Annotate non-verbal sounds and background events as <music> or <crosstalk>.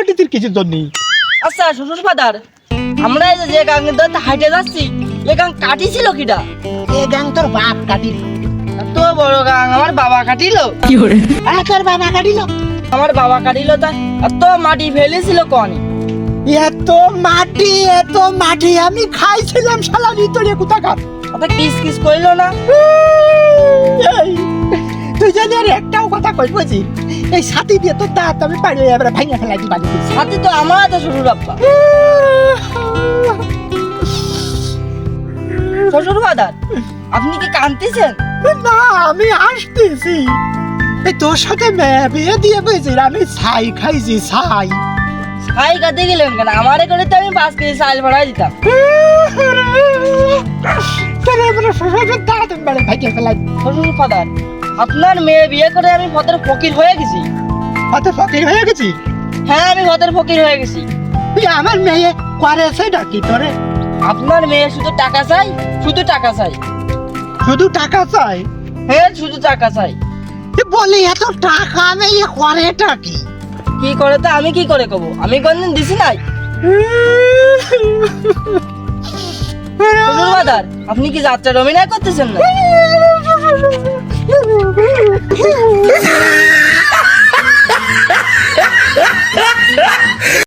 রাজনীতির কিছুর জন্যই আচ্ছা শ্বশুর ফাদার আমরা এই যে ধরতে হাইটে যাচ্ছি এ গাং কাটিছিল কিটা এ গাং তোর বাপ কাটিল। এত বড় গাং আমার বাবা কাটিল। আরে তোর বাবা কাটিল। আমার বাবা কাটিল তা এত মাটি ফেলেছিল কনি? এত মাটি এত মাটি আমি খাইছিলাম শালা নিতরে কোথাকার। অত কিস কিস কইলো না। তুই জানি আর একটাও কথা কই বুঝি এই সাথী দিয়ে তো দাঁত আমি পাইলে এবারে ভাঙা ফেলাই দিবা হাতে তো আমার তো শ্বশুর আব্বা শ্বশুর ফাদার আপনি কি কাঁদতেছেন? না আমি আসতেছি এই তোর সাথে মেয়ে বিয়ে দিয়ে বুঝি আমি ছাই খাইছি ছাই। খাই কাঁদতে গেলেন কেন? আমারে করে তো আমি পাঁচ কেজি চাল ভাড়াই দিতাম। তোর এবারে শ্বশুরের দাঁত আমি বাড়ি ভাঙা ফেলাই শ্বশুর ফাদার আপনার মেয়ে বিয়ে করে আমি পথের ফকির হয়ে গেছি। অত ফকির হয়ে গেছি? হ্যাঁ আমি পথের ফকির হয়ে গেছি। তুই আমার মেয়ে করেছে নাকি তোরে। আপনার মেয়ে শুধু টাকা চাই? শুধু টাকা চাই। শুধু টাকা চাই? হ্যাঁ শুধু টাকা চাই। বলি এত টাকা মেয়ে করেটা কি কি করে তা আমি কি করে কব? আমি কোনদিন দিছি নাই? আপনি কি যাত্রার অভিনয় করতেছেন না? <laughs> Woo!